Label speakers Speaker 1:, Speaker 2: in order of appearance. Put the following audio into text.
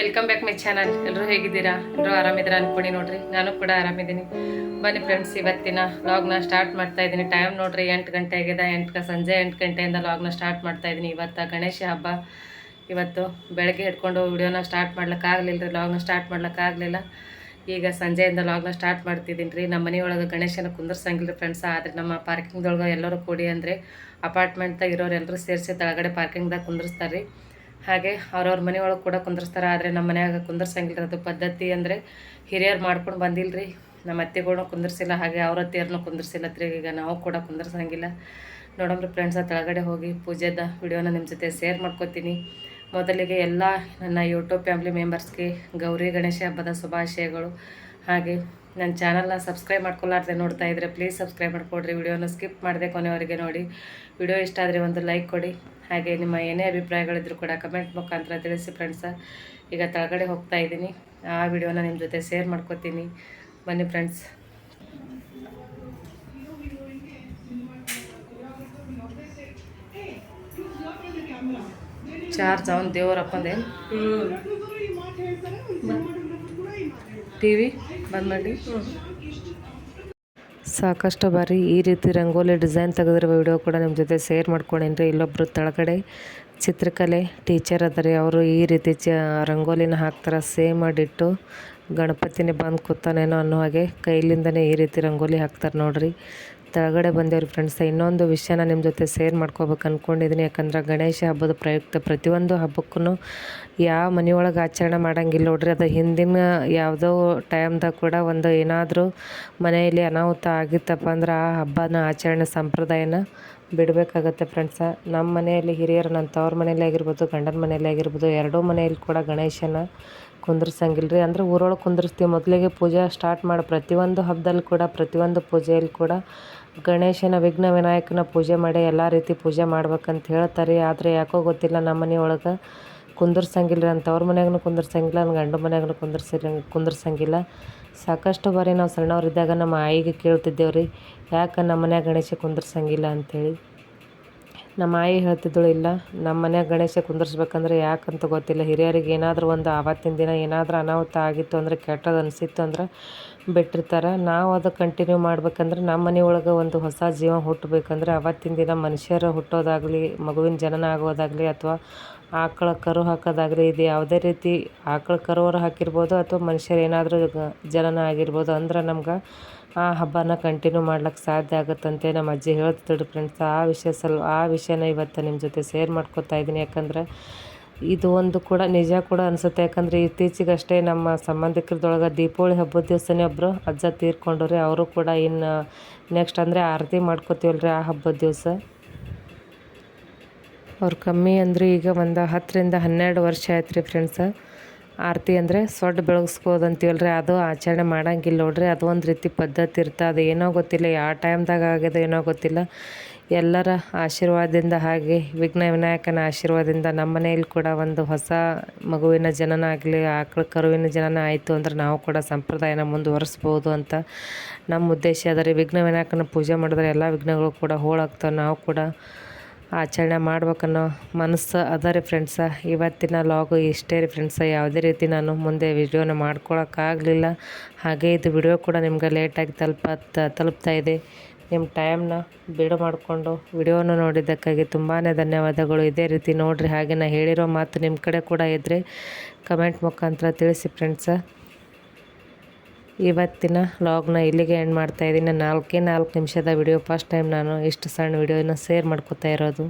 Speaker 1: Welcome back my channel ಎಲ್ಲರೂ ಹೇಗಿದ್ದೀರಾ? ಎಲ್ಲರೂ ಆರಾಮಿದ್ದೀರಾ ಅನ್ಕೊಂಡು ನೋಡ್ರಿ. ನಾನು ಕೂಡ ಆರಾಮಿದ್ದೀನಿ. ಬನ್ನಿ ಫ್ರೆಂಡ್ಸ್ ಇವತ್ತಿನ ಲಾಗ್ನ ಸ್ಟಾರ್ಟ್ ಮಾಡ್ತಾ ಇದ್ದೀನಿ. ಟೈಮ್ ನೋಡ್ರಿ, ಎಂಟು ಗಂಟೆ ಆಗಿದೆ. ಎಂಟು ಸಂಜೆ ಎಂಟು ಗಂಟೆಯಿಂದ ಲಾಗ್ನ ಸ್ಟಾರ್ಟ್ ಮಾಡ್ತಾ ಇದ್ದೀನಿ. ಇವತ್ತು ಗಣೇಶ ಹಬ್ಬ. ಇವತ್ತು ಬೆಳಗ್ಗೆ ಹಿಡ್ಕೊಂಡು ವಿಡಿಯೋನ ಸ್ಟಾರ್ಟ್ ಮಾಡ್ಲಿಕ್ಕಾಗಲಿಲ್ಲ ರೀ ಲಾಗ್ನ ಸ್ಟಾರ್ಟ್ ಮಾಡ್ಲಿಕ್ಕಾಗಲಿಲ್ಲ ಈಗ ಸಂಜೆಯಿಂದ ಲಾಗ್ನ ಸ್ಟಾರ್ಟ್ ಮಾಡ್ತಿದ್ದೀನಿ ರೀ ನಮ್ಮ ಮನೆಯೊಳಗೆ ಗಣೇಶನ ಕುಂದರ್ಸಂಗಿಲ್ಲ ಫ್ರೆಂಡ್ಸ್ ಆದರೆ ನಮ್ಮ ಪಾರ್ಕಿಂಗ್ದೊಳಗೆ ಎಲ್ಲರೂ ಕೂಡಿ ಅಂದರೆ ಅಪಾರ್ಟ್ಮೆಂಟ್ದಾಗ ಇರೋರು ಎಲ್ಲರೂ ಸೇರಿಸಿ ತಳಗಡೆ ಪಾರ್ಕಿಂಗ್ದಾಗ ಕುಂದರ್ಸ್ತಾರೆ ರೀ ಹಾಗೆ ಅವ್ರವ್ರ ಮನೆಯೊಳಗೆ ಕೂಡ ಕುಂದರ್ಸ್ತಾರೆ. ಆದರೆ ನಮ್ಮ ಮನ್ಯಾಗ ಕುಂದರ್ಸಂಗಿಲ್ಲ ಅದು ಪದ್ಧತಿ ಅಂದರೆ ಹಿರಿಯರು ಮಾಡ್ಕೊಂಡು ಬಂದಿಲ್ಲ ರೀ ನಮ್ಮ ಅತ್ತೆಗಳ್ನ ಕುಂದರ್ಸಿಲ್ಲ, ಹಾಗೆ ಅವ್ರ ಅತ್ತೆಯರ್ನ ಕುಂದರ್ಸಿಲ್ಲತ್ರಿ. ಈಗ ನಾವು ಕೂಡ ಕುಂದರ್ಸಂಗಿಲ್ಲ. ನೋಡಮ್ರಿ ಫ್ರೆಂಡ್ಸ ತೆಳಗಡೆ ಹೋಗಿ ಪೂಜೆದ ವಿಡಿಯೋನ ನಿಮ್ಮ ಜೊತೆ ಶೇರ್ ಮಾಡ್ಕೊತೀನಿ. ಮೊದಲಿಗೆ ಎಲ್ಲ ನನ್ನ ಯೂಟ್ಯೂಬ್ ಫ್ಯಾಮ್ಲಿ ಮೆಂಬರ್ಸ್ಗೆ ಗೌರಿ ಗಣೇಶ ಹಬ್ಬದ ಶುಭಾಶಯಗಳು. ಹಾಗೆ ನನ್ನ ಚಾನಲ್ನ ಸಬ್ಸ್ಕ್ರೈಬ್ ಮಾಡ್ಕೊಲಾರ್ದೆ ನೋಡ್ತಾ ಇದ್ದರೆ ಪ್ಲೀಸ್ ಸಬ್ಸ್ಕ್ರೈಬ್ ಮಾಡ್ಕೊಡ್ರಿ. ವಿಡಿಯೋನ ಸ್ಕಿಪ್ ಮಾಡದೆ ಕೊನೆವರೆಗೆ ನೋಡಿ. ವಿಡಿಯೋ ಇಷ್ಟ ಆದರೆ ಒಂದು ಲೈಕ್ ಕೊಡಿ. ಹಾಗೆ ನಿಮ್ಮ ಏನೇ ಅಭಿಪ್ರಾಯಗಳಿದ್ರು ಕೂಡ ಕಮೆಂಟ್ ಮುಖಾಂತರ ತಿಳಿಸಿ ಫ್ರೆಂಡ್ಸ ಈಗ ತಳಗಡೆ ಹೋಗ್ತಾ ಇದ್ದೀನಿ. ಆ ವಿಡಿಯೋನ ನಿಮ್ಮ ಜೊತೆ ಶೇರ್ ಮಾಡ್ಕೊತೀನಿ. ಬನ್ನಿ ಫ್ರೆಂಡ್ಸ್ ಚಾರ್ಜ್ ಅವನು ದೇವರಪ್ಪಂದೆ. ಟಿ ವಿ ಬಂದ್ ಸಾಕಷ್ಟು ಬಾರಿ ಈ ರೀತಿ ರಂಗೋಲಿ ಡಿಸೈನ್ ತೆಗೆದಿರುವ ವಿಡಿಯೋ ಕೂಡ ನಿಮ್ಮ ಜೊತೆ ಶೇರ್ ಮಾಡ್ಕೊಂಡೇನ್ರಿ. ಇಲ್ಲೊಬ್ಬರು ತಳಗಡೆ ಚಿತ್ರಕಲೆ ಟೀಚರ್ ಅದರಿ, ಅವರು ಈ ರೀತಿ ಚ ರಂಗೋಲಿನ ಹಾಕ್ತಾರೆ, ಸೇಮ್ ಮಾಡಿಟ್ಟು ಗಣಪತಿನೇ ಬಂದು ಕೂತಾನೇನೋ ಅನ್ನೋ ಹಾಗೆ ಕೈಲಿಂದನೇ ಈ ರೀತಿ ರಂಗೋಲಿ ಹಾಕ್ತಾರೆ ನೋಡ್ರಿ. ತೆಳಗಡೆ ಬಂದೇವ್ರಿ ಫ್ರೆಂಡ್ಸ್ ಇನ್ನೊಂದು ವಿಷಯನ ನಿಮ್ಮ ಜೊತೆ ಶೇರ್ ಮಾಡ್ಕೋಬೇಕು ಅಂದ್ಕೊಂಡಿದ್ದೀನಿ ಯಾಕಂದ್ರೆ ಗಣೇಶ ಹಬ್ಬದ ಪ್ರಯುಕ್ತ ಪ್ರತಿಯೊಂದು ಹಬ್ಬಕ್ಕೂ ಯಾವ ಮನೆಯೊಳಗೆ ಆಚರಣೆ ಮಾಡಂಗಿಲ್ಲ ನೋಡ್ರಿ. ಅದು ಹಿಂದಿನ ಯಾವುದೋ ಟೈಮ್ದಾಗ ಕೂಡ ಒಂದು ಏನಾದರೂ ಮನೆಯಲ್ಲಿ ಅನಾಹುತ ಆಗಿತ್ತಪ್ಪ ಅಂದ್ರೆ ಆ ಹಬ್ಬನ ಆಚರಣೆ ಸಂಪ್ರದಾಯನ ಬಿಡಬೇಕಾಗತ್ತೆ ಫ್ರೆಂಡ್ಸ ನಮ್ಮ ಮನೆಯಲ್ಲಿ ಹಿರಿಯರು ನನ್ನ ತವ್ರ ಮನೇಲಿ ಆಗಿರ್ಬೋದು, ಗಂಡನ ಮನೇಲಿ ಆಗಿರ್ಬೋದು, ಎರಡೂ ಮನೆಯಲ್ಲಿ ಕೂಡ ಗಣೇಶನ ಕುಂದ್ರಸಂಗಿಲ್ಲ ರೀ ಅಂದ್ರೆ ಊರೊಳಗೆ ಕುಂದಿರ್ಸ್ತೀವಿ. ಮೊದಲಿಗೆ ಪೂಜೆ ಸ್ಟಾರ್ಟ್ ಮಾಡಿ, ಪ್ರತಿಯೊಂದು ಹಬ್ಬದಲ್ಲಿ ಕೂಡ, ಪ್ರತಿಯೊಂದು ಪೂಜೆಯಲ್ಲಿ ಕೂಡ ಗಣೇಶನ ವಿಘ್ನ ವಿನಾಯಕನ ಪೂಜೆ ಮಾಡಿ, ಎಲ್ಲ ರೀತಿ ಪೂಜೆ ಮಾಡ್ಬೇಕಂತ ಹೇಳ್ತಾರೆ ಆದರೆ ಯಾಕೋ ಗೊತ್ತಿಲ್ಲ ನಮ್ಮ ಮನೆಯೊಳಗೆ ಕುಂದರ್ಸಂಗಿಲ್ಲ ನನ್ನ ತವ್ರ ಮನ್ಯಾಗೂ ಕುಂದರ್ಸಂಗಿಲ್ಲ ನನ್ನ ಗಂಡ ಮನ್ಯಾಗೂ ಕುಂದರ್ಸಿರ ಕುಂದರ್ಸಂಗಿಲ್ಲ. ಸಾಕಷ್ಟು ಬಾರಿ ನಾವು ಸಣ್ಣವ್ರಿದ್ದಾಗ ನಮ್ಮ ಆಯಿಗೆ ಕೇಳ್ತಿದ್ದೇವೆ ರೀ ಯಾಕೆ ನಮ್ಮ ಮನ್ಯಾಗ ಗಣೇಶ ಕುಂದರ್ಸಂಗಿಲ್ಲ ಅಂಥೇಳಿ ನಮ್ಮ ಆಯಿ ಹೇಳ್ತಿದ್ದಳು, ಇಲ್ಲ, ನಮ್ಮ ಮನ್ಯಾಗ ಗಣೇಶ ಕುಂದರ್ಸ್ಬೇಕಂದ್ರೆ ಯಾಕಂತ ಗೊತ್ತಿಲ್ಲ. ಹಿರಿಯರಿಗೆ ಏನಾದರೂ ಒಂದು ಆವತ್ತಿನ ದಿನ ಏನಾದರೂ ಅನಾಹುತ ಆಗಿತ್ತು ಅಂದರೆ ಕೆಟ್ಟದ್ದು ಅನಿಸಿತ್ತು ಅಂದ್ರೆ ಬಿಟ್ಟಿರ್ತಾರೆ. ನಾವು ಅದು ಕಂಟಿನ್ಯೂ ಮಾಡ್ಬೇಕಂದ್ರೆ ನಮ್ಮ ಮನೆ ಒಳಗೆ ಒಂದು ಹೊಸ ಜೀವ ಹುಟ್ಟಬೇಕಂದ್ರೆ ಆವತ್ತಿನ ದಿನ ಮನುಷ್ಯರು ಹುಟ್ಟೋದಾಗಲಿ, ಮಗುವಿನ ಜನನ ಆಗೋದಾಗಲಿ ಅಥವಾ ಆಕಳ ಕರು ಹಾಕೋದಾಗಲಿ ಇದು ಯಾವುದೇ ರೀತಿ ಆಕಳ ಕರುವರು ಹಾಕಿರ್ಬೋದು ಅಥವಾ ಮನುಷ್ಯರು ಏನಾದರೂ ಜನನ ಆಗಿರ್ಬೋದು ಅಂದ್ರೆ ನಮ್ಗೆ ಆ ಹಬ್ಬನ ಕಂಟಿನ್ಯೂ ಮಾಡ್ಲಿಕ್ಕೆ ಸಾಧ್ಯ ಆಗುತ್ತಂತೆ ನಮ್ಮ ಅಜ್ಜಿ ಹೇಳ್ತಿದ್ರು ಫ್ರೆಂಡ್ಸ್ ಆ ವಿಷಯ ಸಲ್ ಆ ವಿಷಯನ ಇವತ್ತು ನಿಮ್ಮ ಜೊತೆ ಶೇರ್ ಮಾಡ್ಕೊತಾ ಇದ್ದೀನಿ. ಯಾಕಂದ್ರೆ ಇದು ಒಂದು ಕೂಡ ನಿಜ ಕೂಡ ಅನಿಸುತ್ತೆ. ಯಾಕಂದರೆ ಇತ್ತೀಚೆಗಷ್ಟೇ ನಮ್ಮ ಸಂಬಂಧಿಕರದೊಳಗೆ ದೀಪಾವಳಿ ಹಬ್ಬದ ದಿವಸನೇ ಒಬ್ಬರು ಅಜ್ಜ ತೀರ್ಕೊಂಡ್ರಿ ಅವರು ಕೂಡ ಇನ್ನು ನೆಕ್ಸ್ಟ್ ಅಂದರೆ ಆರತಿ ಮಾಡ್ಕೋತೀವಲ್ರಿ ಆ ಹಬ್ಬದ ದಿವಸ. ಅವ್ರು ಕಮ್ಮಿ ಅಂದ್ರೆ ಈಗ ಒಂದು ಹತ್ತರಿಂದ ಹನ್ನೆರಡು ವರ್ಷ ಆಯ್ತು ರೀ ಫ್ರೆಂಡ್ಸ ಆರತಿ ಅಂದರೆ ಸೊಡ್ಡು ಬೆಳಗಿಸ್ಕೋದು ಅಂತೀವಲ್ರಿ? ಅದು ಆಚರಣೆ ಮಾಡಂಗಿಲ್ಲ ನೋಡ್ರಿ. ಅದು ಒಂದು ರೀತಿ ಪದ್ಧತಿ ಇರ್ತದೆ ಅದು ಏನೋ ಗೊತ್ತಿಲ್ಲ. ಯಾವ ಟೈಮ್ದಾಗ ಆಗ್ಯದ ಏನೋ ಗೊತ್ತಿಲ್ಲ. ಎಲ್ಲರ ಆಶೀರ್ವಾದದಿಂದ ಹಾಗೆ ವಿಘ್ನ ವಿನಾಯಕನ ಆಶೀರ್ವಾದದಿಂದ ನಮ್ಮ ಮನೆಯಲ್ಲಿ ಕೂಡ ಒಂದು ಹೊಸ ಮಗುವಿನ ಜನನ ಆಗಲಿ ಆಕಳ ಕರುವಿನ ಜನನ ಆಯಿತು ಅಂದ್ರೆ ನಾವು ಕೂಡ ಸಂಪ್ರದಾಯನ ಮುಂದುವರಿಸ್ಬೋದು ಅಂತ ನಮ್ಮ ಉದ್ದೇಶ. ಅದರ ವಿಘ್ನ ವಿನಾಯಕನ ಪೂಜೆ ಮಾಡಿದ್ರೆ ಎಲ್ಲ ವಿಘ್ನಗಳು ಕೂಡ ಹೋಳಾಗ್ತವೆ. ನಾವು ಕೂಡ ಆಚರಣೆ ಮಾಡ್ಬೇಕನ್ನೋ ಮನಸ್ಸು ಅದ ರೀ ಫ್ರೆಂಡ್ಸ ಇವತ್ತಿನ ಲಾಗು ಇಷ್ಟೇ ರೀ ಫ್ರೆಂಡ್ಸ ಯಾವುದೇ ರೀತಿ ನಾನು ಮುಂದೆ ವಿಡಿಯೋನ ಮಾಡ್ಕೊಳಕ್ಕಾಗಲಿಲ್ಲ. ಹಾಗೆ ಇದು ವಿಡಿಯೋ ಕೂಡ ನಿಮ್ಗೆ ಲೇಟಾಗಿ ತಲುಪ ತಲುಪ್ತಾ ಇದೆ. ನಿಮ್ಮ ಟೈಮ್ನ ಬಿಡು ಮಾಡಿಕೊಂಡು ವಿಡಿಯೋನ ನೋಡಿದ್ದಕ್ಕಾಗಿ ತುಂಬಾ ಧನ್ಯವಾದಗಳು. ಇದೇ ರೀತಿ ನೋಡಿರಿ, ಹಾಗೆ ನಾ ಹೇಳಿರೋ ಮಾತು ನಿಮ್ಮ ಕಡೆ ಕೂಡ ಇದ್ದರೆ ಕಮೆಂಟ್ ಮುಖಾಂತರ ತಿಳಿಸಿ ಫ್ರೆಂಡ್ಸ ಇವತ್ತಿನ ಲಾಗ್ನ ಇಲ್ಲಿಗೆ ಎಂಡ್ ಮಾಡ್ತಾಯಿದ್ದೀನಿ ನಾಲ್ಕೇ ನಾಲ್ಕು ನಿಮಿಷದ ವಿಡಿಯೋ ಫಸ್ಟ್ ಟೈಮ್ ನಾನು ಇಷ್ಟು ಸಣ್ಣ ವಿಡಿಯೋನ ಶೇರ್ ಮಾಡ್ಕೋತಾ ಇರೋದು.